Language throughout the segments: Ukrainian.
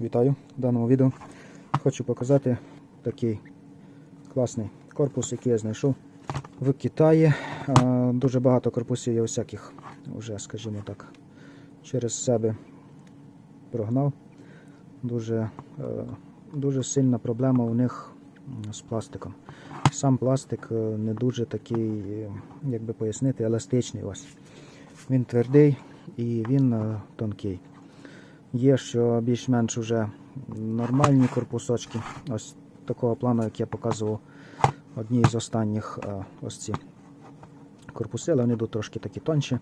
Вітаю в даному відео. Хочу показати такий класний корпус, який я знайшов в Китаї. Дуже багато корпусів є всяких, вже, скажімо так, через себе прогнав. Дуже, е, дуже сильна проблема у них з пластиком. Сам пластик е, не дуже такий, е, як би пояснити, еластичний. Ось. Він твердий і він тонкий. Є, що більш-менш вже нормальні корпусочки. Ось такого плану, як я показував одній з останніх е, ось ці корпуси, але вони йдуть трошки такі тонші.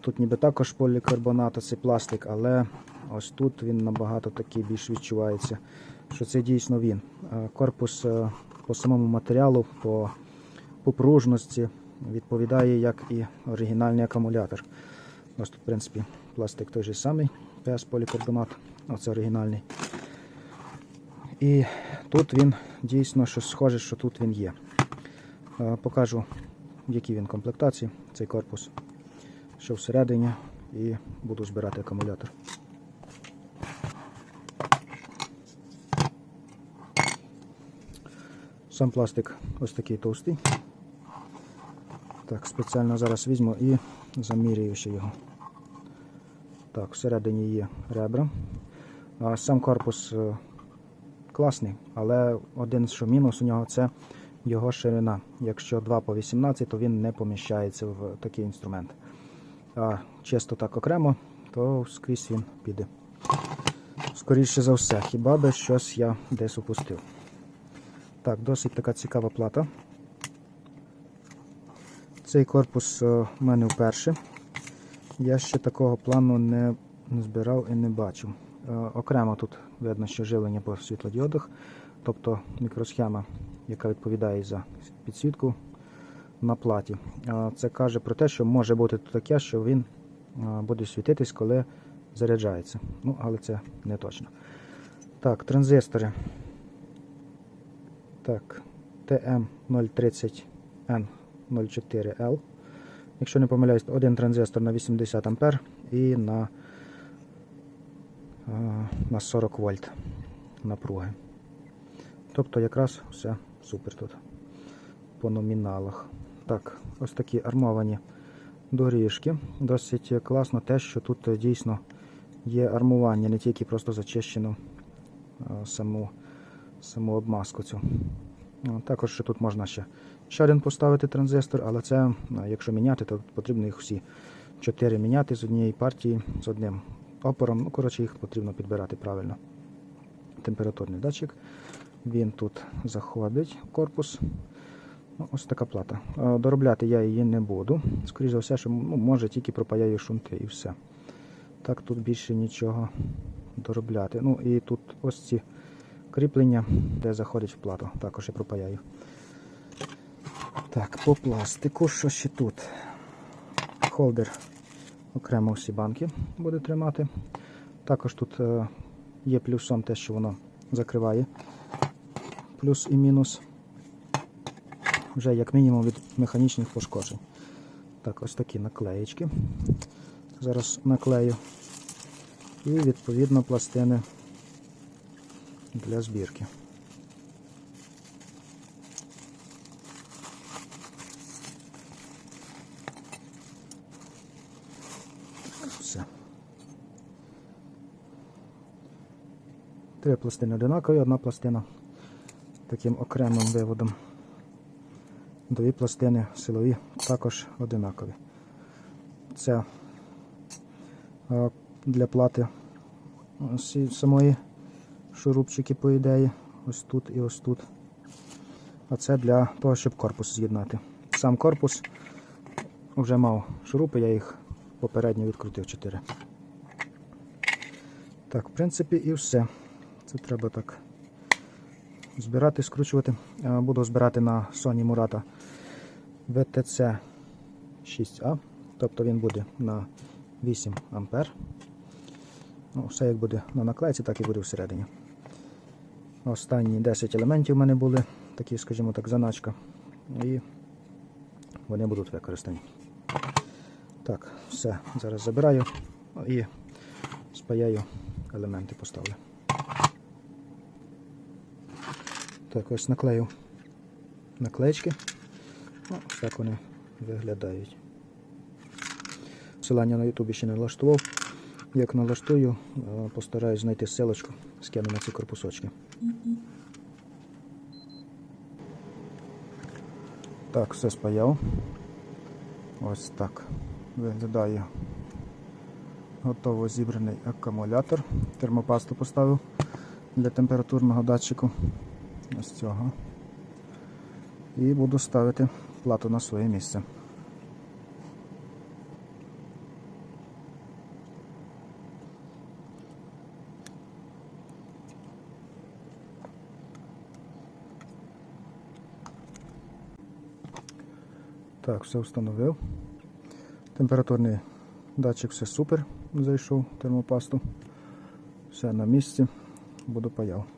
Тут ніби також полікарбонат, цей пластик, але ось тут він набагато такий більш відчувається, що це дійсно він. Е, Корпус е, по самому матеріалу, по, по пружності відповідає як і оригінальний акумулятор. Ось тут, в принципі, пластик той же самий, PS полікарбонат, оце оригінальний. І тут він дійсно щось схоже, що тут він є. Е, Покажу, в якій він комплектації, цей корпус, що всередині, і буду збирати акумулятор. Сам пластик ось такий товстий. Так, спеціально зараз візьму і замірюю ще його. Так, всередині є ребра. Сам корпус е, класний, але один що мінус у нього це його ширина. Якщо 2 по 18, то він не поміщається в такий інструмент. А чисто так окремо, то скрізь він піде. Скоріше за все, хіба би щось я десь упустив. Так, досить така цікава плата. Цей корпус е, в мене вперше. Я ще такого плану не збирав і не бачив. Е, Окремо тут видно, що живлення по світлодіодах, тобто мікросхема, яка відповідає за підсвітку на платі. Е, Це каже про те, що може бути таке, що він е, буде світитись, коли заряджається. Ну, але це не точно. Так, транзистори. Так, TM030N04L. Якщо не помиляюсь, один транзистор на 80 А і на, е, на 40 вольт напруги. Тобто якраз все супер тут по номіналах. Так, ось такі армовані доріжки. Досить класно те, що тут е, дійсно є армування, не тільки просто зачищено е, саму, саму обмазку цю. Також тут можна ще, ще один поставити транзистор, але це, е, якщо міняти, то потрібно їх всі чотири міняти з однієї партії, з одним опором. Ну, коротше, їх потрібно підбирати правильно. Температурний датчик. Він тут заходить в корпус. Ну, ось така плата. Е, Доробляти я її не буду. Скоріше за все, що ну, може тільки пропаяю шунти і все. Так тут більше нічого доробляти. Ну і тут ось ці кріплення, де заходить в плату. Також я пропаяю. Так, по пластику, що ще тут? Холдер окремо всі банки буде тримати. Також тут е, є плюсом те, що воно закриває. Плюс і мінус. Вже як мінімум від механічних пошкоджень. Так, ось такі наклеєчки. Зараз наклею. І відповідно пластини для збірки. Три пластини одинакові, одна пластина таким окремим виводом. Дві пластини силові також одинакові. Це е, для плати самої шурупчики, по ідеї, ось тут і ось тут. А це для того, щоб корпус з'єднати. Сам корпус вже мав шурупи, я їх попередньо відкрутив 4. Так, в принципі, і все. Це треба так збирати, скручувати. Е, Буду збирати на Sony Murata VTC 6A, тобто він буде на 8 А. Ну, все як буде на наклейці, так і буде всередині. Останні 10 елементів в мене були, такі, скажімо так, заначка. І вони будуть використані. Так, все, зараз забираю і спаяю елементи поставлю. Так, ось наклею наклеечки. Ну, так вони виглядають. Посилання на Ютубі ще не налаштував. Як налаштую, е, постараюсь знайти ссылочку, скину на ці корпусочки. Так, все спаяв. Ось так виглядає готово зібраний акумулятор. Термопасту поставив для температурного датчику. Ось цього. І буду ставити плату на своє місце. Так, все встановив. Температурний датчик все супер. Зайшов термопасту. Все на місці. Буду паяв.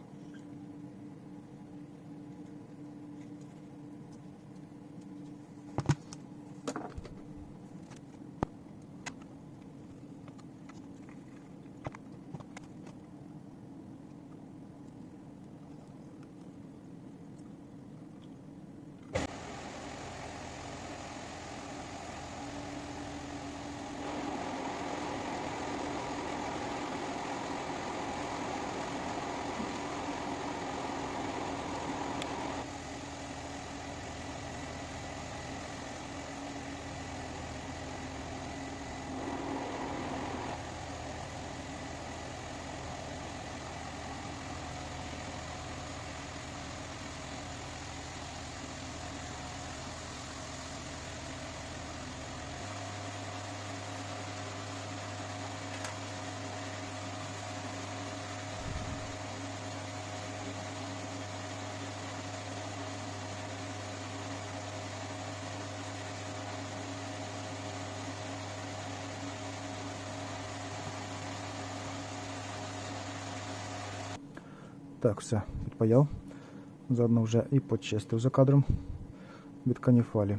Так, все, підпаяв. Заодно вже і почистив за кадром від каніфолі.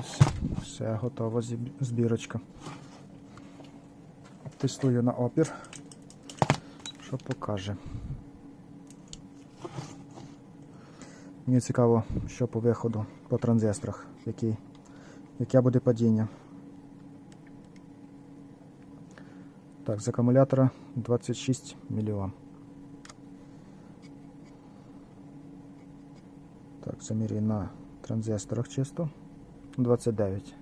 Ось, все, готова збірочка. Тестую на опір. Що покаже. Мені цікаво, що по виходу по транзисторах, який, яке буде падіння. Так, з акумулятора 26 мА. Так, на транзисторах чисто. 29.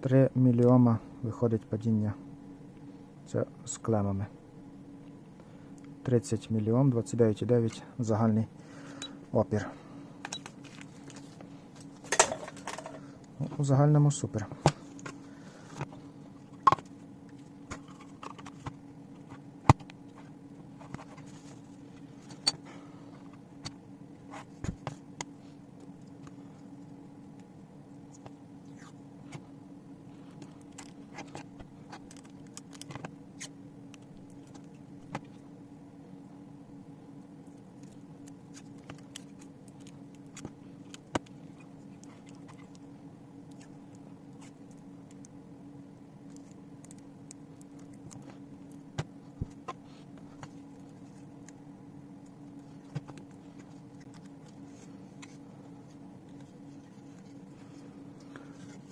3 мільйома виходить падіння. Це з клемами. 30 мільйон, 29,9 загальний опір. Ну, У загальному супер.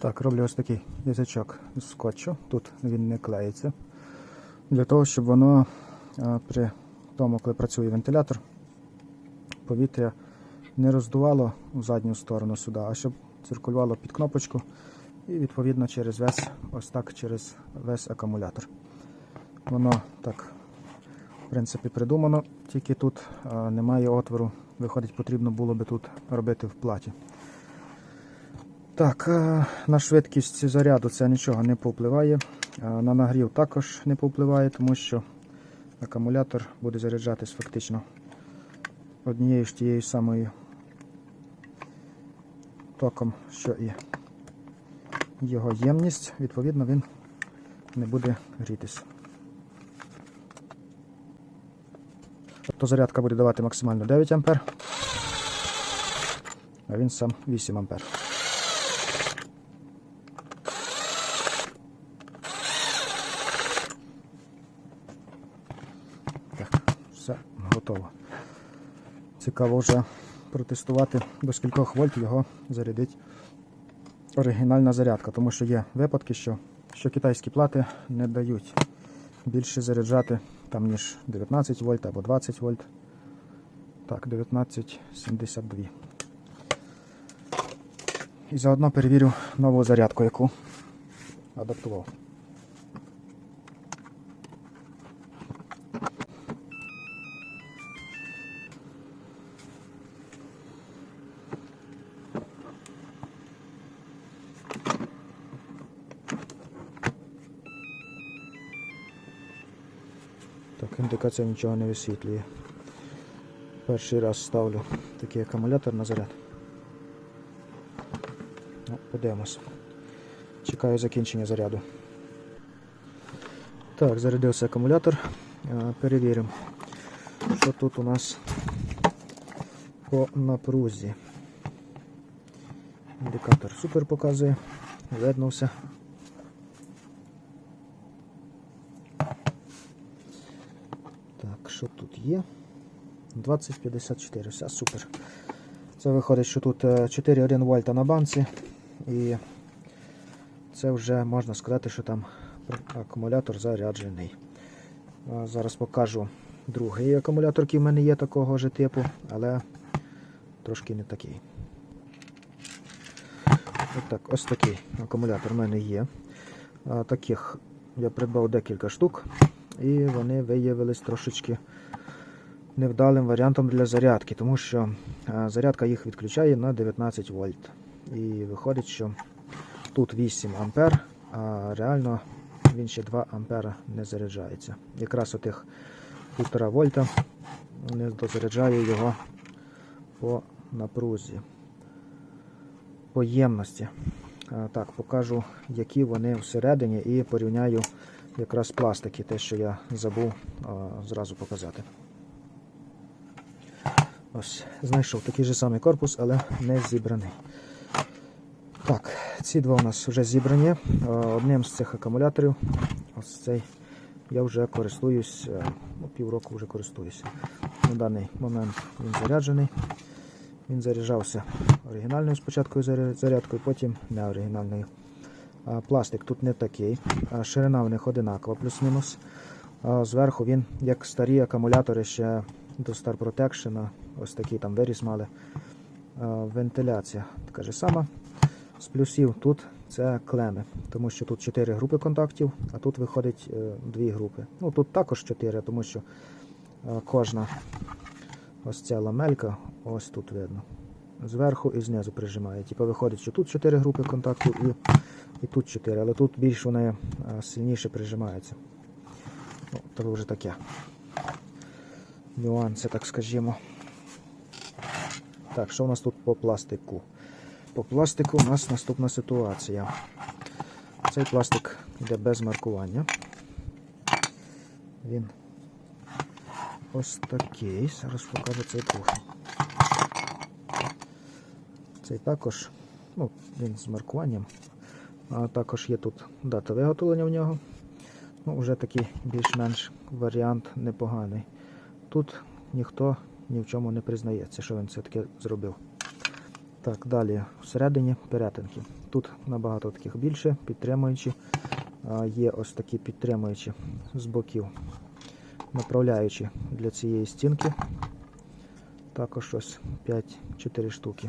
Так, роблю ось такий язичок з скотчу. Тут він не клеїться. Для того, щоб воно при тому, коли працює вентилятор, повітря не роздувало в задню сторону сюди, а щоб циркулювало під кнопочку і відповідно через весь, ось так через весь акумулятор. Воно так, в принципі, придумано, тільки тут немає отвору. Виходить, потрібно було би тут робити в платі. Так, е, на швидкість заряду це нічого не повпливає. Е, На нагрів також не повпливає, тому що акумулятор буде заряджатись фактично однією ж тією самою током, що і його ємність, відповідно, він не буде грітись. Тобто зарядка буде давати максимально 9 А, а він сам 8 А. Так, все готово. Цікаво вже протестувати до скількох вольт його зарядить оригінальна зарядка, тому що є випадки, що, що китайські плати не дають більше заряджати там, ніж 19 вольт або 20 вольт. Так, 1972. І заодно перевірю нову зарядку, яку адаптував. Так, індикація нічого не висвітлює. Перший раз ставлю такий акумулятор на заряд. Ну, подивимось. Чекаю закінчення заряду. Так, зарядився акумулятор. Е, Перевіримо, що тут у нас по напрузі. Індикатор супер показує, видно. Так, що тут є? 2054, все супер. Це виходить, що тут е, 4,1 вольта на банці, і це вже можна сказати, що там акумулятор заряджений. Зараз покажу другий акумулятор, який в мене є такого ж типу, але трошки не такий. Отак, ось такий акумулятор в мене є. Таких я придбав декілька штук, і вони виявились трошечки невдалим варіантом для зарядки, тому що зарядка їх відключає на 19 вольт. І виходить, що тут 8 ампер, а реально він ще 2 ампера не заряджається. Якраз отих 1,5 вольта не дозаряджає його по напрузі, по ємності. Так, покажу, які вони всередині, і порівняю якраз пластики, те, що я забув зразу показати. Ось, знайшов такий же самий корпус, але не зібраний. Так, ці два у нас вже зібрані. Одним з цих акумуляторів, ось цей, я вже користуюсь, е, ну, півроку вже користуюся. На даний момент він заряджений. Він заряджався оригінальною спочатку зарядкою, потім не оригінальною. А Пластик тут не такий, ширина в них одинакова, плюс-мінус. Зверху він, як старі акумулятори ще до Star Protection, ось такий там виріс мали. Вентиляція така ж сама. З плюсів тут це клеми, тому що тут 4 групи контактів, а тут виходить 2 групи. Ну тут також 4, тому що е, кожна ось ця ламелька, ось тут видно. Зверху і знизу прижимає. Типу виходить, що тут 4 групи контактів і, і тут 4, але тут більш вони е, сильніше прижимаються. Ну, то вже таке. Нюанси, так скажімо. Так, що у нас тут по пластику? По пластику у нас наступна ситуація. Цей пластик йде без маркування. Він ось такий. Зараз покажу цей профіль. Цей також, ну, він з маркуванням. А також є тут дата виготовлення в нього. Ну, вже такий більш-менш варіант непоганий. Тут ніхто ні в чому не признається, що він все-таки зробив. Так, далі всередині перетинки. Тут набагато таких більше, підтримуючі. Є ось такі підтримуючі з боків, направляючі для цієї стінки. Також ось 5-4 штуки.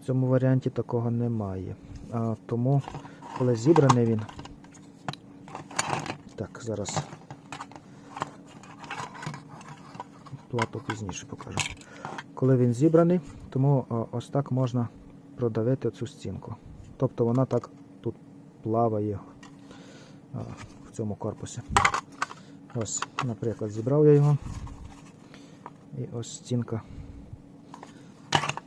В цьому варіанті такого немає. Тому, коли зібраний він. Так, зараз плату пізніше покажу. Коли він зібраний, тому ось так можна продавити цю стінку. Тобто вона так тут плаває в цьому корпусі. Ось, наприклад, зібрав я його. І ось стінка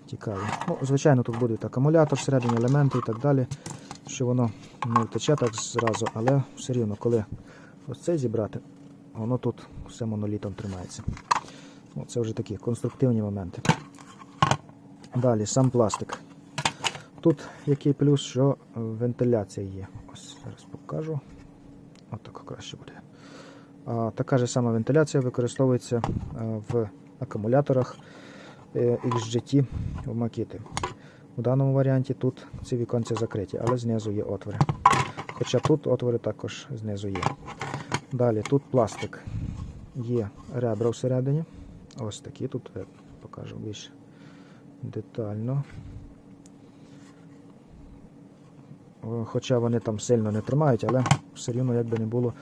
тікає. Ну, Звичайно, тут буде акумулятор, всередині елементи і так далі, що воно не втече так зразу, але все рівно, коли ось це зібрати, воно тут все монолітом тримається. Ну, Це вже такі конструктивні моменти. Далі сам пластик. Тут який плюс, що е, вентиляція є. Ось зараз покажу. Отак краще буде. А, така ж сама вентиляція використовується е, в акумуляторах XGT в Макіти. У даному варіанті тут ці віконці закриті, але знизу є отвори. Хоча тут отвори також знизу є. Далі тут пластик. Є ребра всередині. Ось такі тут я покажу більш детально. Хоча вони там сильно не тримають, але все рівно, як би не було,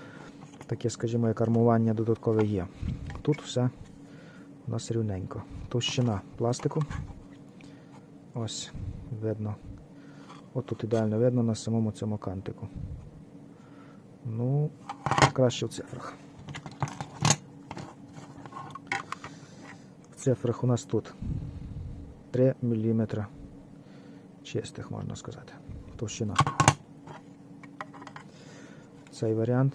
таке, скажімо, як армування додаткове є. Тут все у нас рівненько. Товщина пластику. Ось видно. От тут ідеально видно на самому цьому кантику. Ну, краще в цифрах. В цифрах у нас тут 3 мм чистих, можна сказати. Товщина. Цей варіант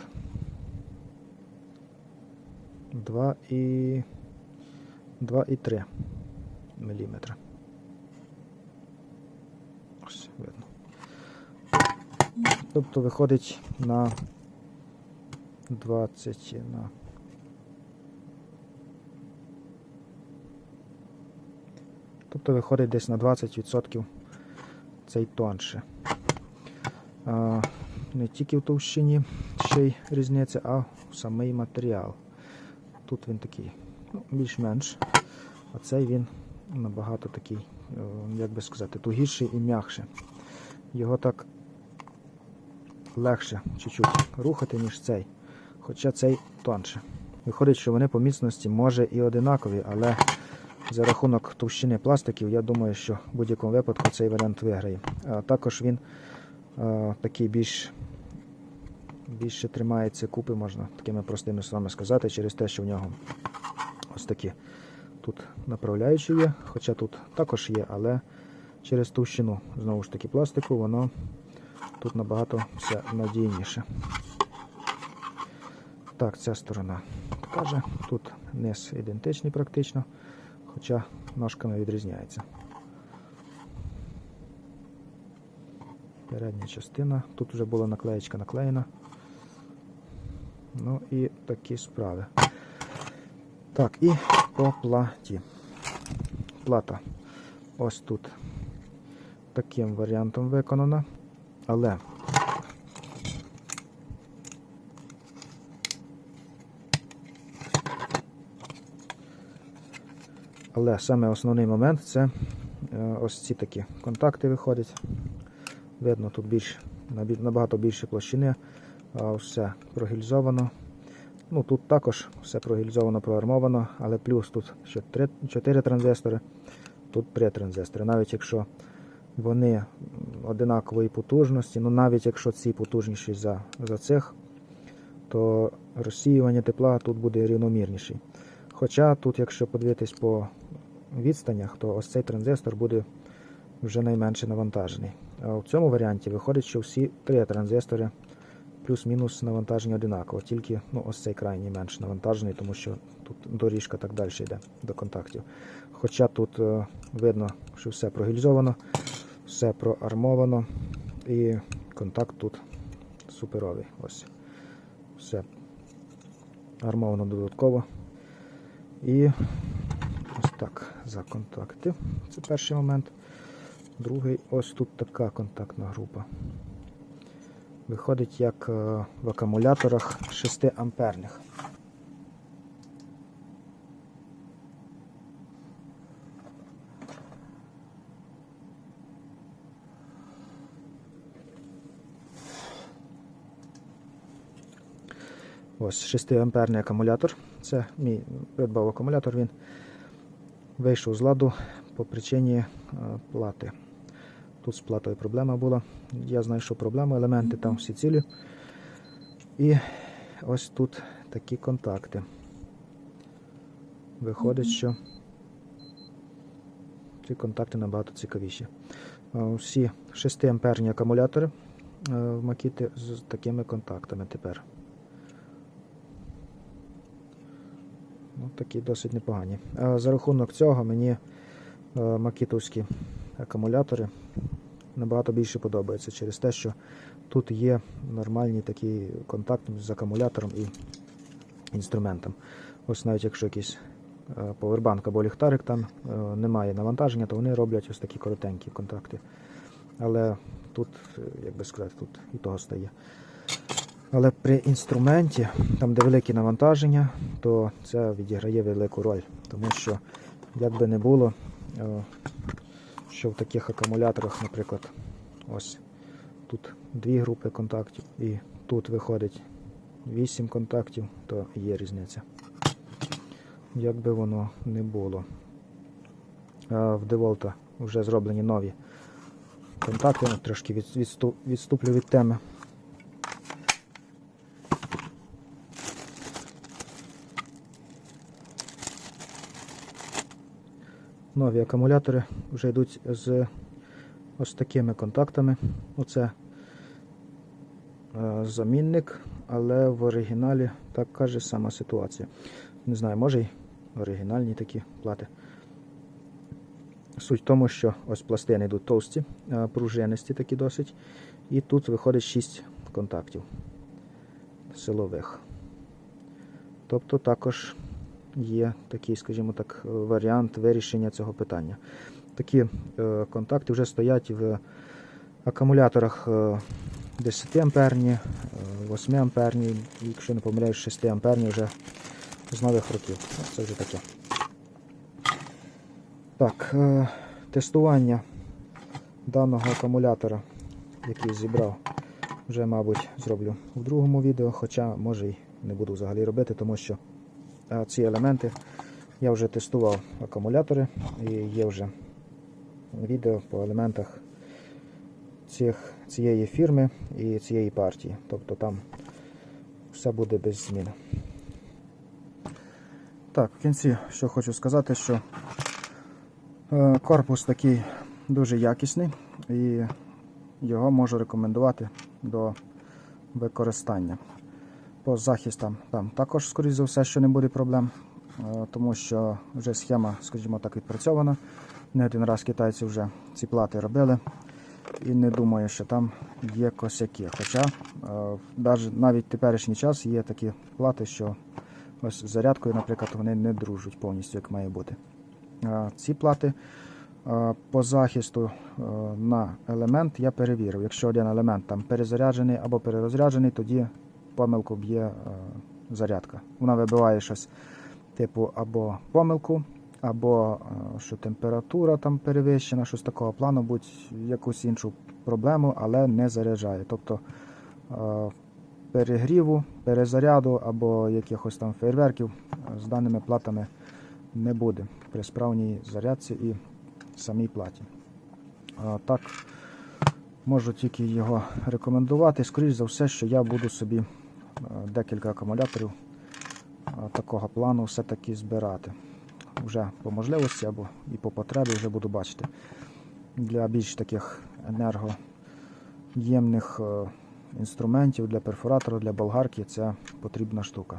2 і 2,3 мм. Ось видно. Тобто виходить на 20 на Тобто виходить десь на 20% цей тонше. А, не тільки в товщині ще й різниця, а в самий матеріал. Тут він такий більш-менш, а цей він набагато такий, е, як би сказати, тугіший і м'якший. Його так легше чуть-чуть рухати, ніж цей. Хоча цей тонше. Виходить, що вони по міцності може і одинакові, але за рахунок товщини пластиків, я думаю, що в будь-якому випадку цей варіант виграє. А також він а, такий більш більше тримається купи, можна такими простими словами сказати, через те, що в нього ось такі тут направляючі є, хоча тут також є, але через товщину знову ж таки пластику, воно тут набагато все надійніше. Так, ця сторона каже, тут низ ідентичний практично, хоча ножками відрізняється. Передня частина, тут вже була наклеєчка наклеєна. Ну і такі справи. Так, і по платі. Плата ось тут таким варіантом виконана, але Але саме основний момент це е, ось ці такі контакти виходять. Видно, тут більш, набагато більше площини, а все прогільзовано. Ну, тут також все прогільзовано, проармовано, але плюс тут ще 3, 4 транзистори, тут 3 транзистори. Навіть якщо вони одинакової потужності, ну навіть якщо ці потужніші за, за цих, то розсіювання тепла тут буде рівномірніший. Хоча тут, якщо подивитись по відстанях, то ось цей транзистор буде вже найменше навантажений. А в цьому варіанті виходить, що всі три транзистори плюс-мінус навантаження одинаково, тільки ну, ось цей крайній менш навантажений, тому що тут доріжка так далі йде до контактів. Хоча тут е, видно, що все прогільзовано, все проармовано і контакт тут суперовий. Ось. Все армовано додатково. І ось так за контакти. Це перший момент. Другий, ось тут така контактна група. Виходить як е, в акумуляторах 6 амперних. Ось 6 амперний акумулятор. Це мій придбав акумулятор, він вийшов з ладу по причині е, плати. Тут з платою проблема була. Я знайшов проблему, елементи там всі цілі. І ось тут такі контакти. Виходить, що ці контакти набагато цікавіші. Е, Всі 6 амперні акумулятори е, в Макіти з такими контактами тепер. Ну, такі досить непогані. За рахунок цього мені е, макітовські акумулятори набагато більше подобаються через те, що тут є нормальні такі контакти з акумулятором і інструментом. Ось навіть якщо якийсь е, повербанк або ліхтарик, там е, немає навантаження, то вони роблять ось такі коротенькі контакти. Але тут, е, як би сказати, тут і того стає. Але при інструменті, там де великі навантаження, то це відіграє велику роль. Тому що, як би не було, що в таких акумуляторах, наприклад, ось тут дві групи контактів, і тут виходить 8 контактів, то є різниця. Як би воно не було. В Деволта вже зроблені нові контакти, трошки відступлю від теми. Нові акумулятори вже йдуть з ось такими контактами. Оце е, замінник, але в оригіналі така ж сама ситуація. Не знаю, може й оригінальні такі плати. Суть в тому, що ось пластини йдуть товсті, е, пружинисті такі досить. І тут виходить 6 контактів силових. Тобто також є такий, скажімо так, варіант вирішення цього питання. Такі е, контакти вже стоять в акумуляторах е, 10 амперні, е, 8 амперні, і, якщо не помиляюсь, 6 амперні вже з нових років. Ну, Це вже таке. Так, е, тестування даного акумулятора, який зібрав, вже, мабуть, зроблю в другому відео, хоча може й не буду взагалі робити, тому що е, ці елементи я вже тестував акумулятори і є вже відео по елементах цих, цієї фірми і цієї партії. Тобто там все буде без змін. Так, в кінці що хочу сказати, що е, корпус такий дуже якісний і його можу рекомендувати до використання. По захистам там також, скоріш за все, що не буде проблем, е, тому що вже схема, скажімо так, відпрацьована. Не один раз китайці вже ці плати робили. І не думаю, що там є косяки. Хоча е, навіть в теперішній час є такі плати, що з зарядкою, наприклад, вони не дружать повністю, як має бути. Е, Ці плати по захисту на елемент я перевірив. Якщо один елемент там перезаряджений або перерозряджений, тоді помилку б'є е, зарядка. Вона вибиває щось типу або помилку, або е, що температура там перевищена, щось такого плану, будь-якусь іншу проблему, але не заряджає. Тобто е, перегріву, перезаряду або якихось там фейерверків з даними платами не буде при справній зарядці і самій платі. Так, можу тільки його рекомендувати. Скоріше за все, що я буду собі декілька акумуляторів е, такого плану все-таки збирати. Вже по можливості або і по потребі вже буду бачити. Для більш таких енергоємних е, інструментів для перфоратора, для болгарки це потрібна штука.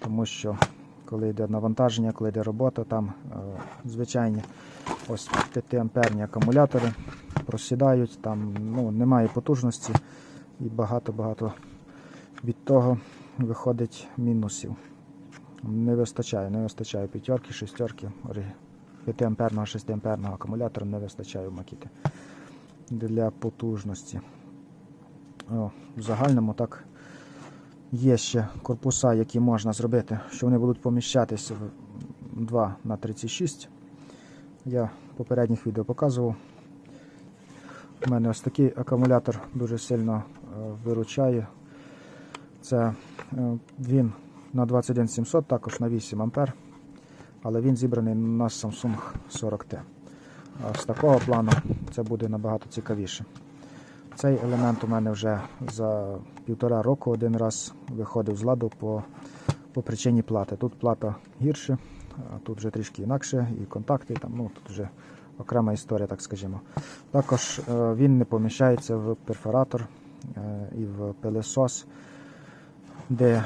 Тому що коли йде навантаження, коли йде робота, там е, звичайні ось 5 амперні акумулятори просідають, там ну, немає потужності і багато-багато від того виходить мінусів. Не вистачає, не вистачає п'ятерки, шестерки, 5 амперного, 6 амперного акумулятора не вистачає в макіти для потужності. О, в загальному так є ще корпуса, які можна зробити, що вони будуть поміщатися в 2 на 36. Я в попередніх відео показував. У мене ось такий акумулятор дуже сильно е, виручає. Це е, він на 21700, також на 8 ампер, але він зібраний на Samsung 40T. З такого плану це буде набагато цікавіше. Цей елемент у мене вже за півтора року один раз виходив з ладу по, по причині плати. Тут плата гірше, а тут вже трішки інакше, і контакти, там, ну, тут вже окрема історія, так скажімо. Також е, він не поміщається в перфоратор е, і в пилесос, де е,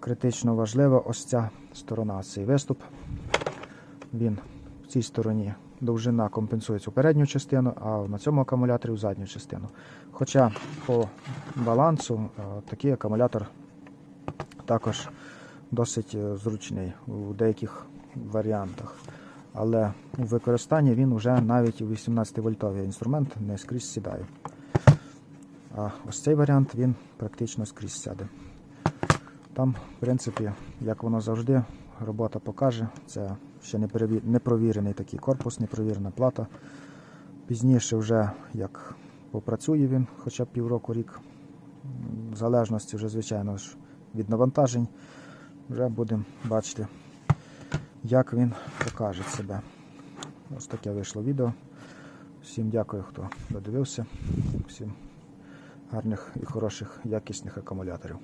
критично важлива ось ця сторона, цей виступ. Він в цій стороні довжина компенсує цю передню частину, а на цьому акумуляторі в задню частину. Хоча по балансу е, такий акумулятор також досить е, зручний у деяких варіантах. Але у використанні він вже навіть у 18 вольтовий інструмент не скрізь сідає. А ось цей варіант він практично скрізь сяде. Там, в принципі, як воно завжди, робота покаже. Це ще не, провірений такий корпус, не провірена плата. Пізніше, вже як попрацює він, хоча б півроку рік, в залежності вже, звичайно від навантажень, вже будемо бачити, як він покаже себе. Ось таке вийшло відео. Всім дякую, хто додивився. Всім гарних і хороших якісних акумуляторів.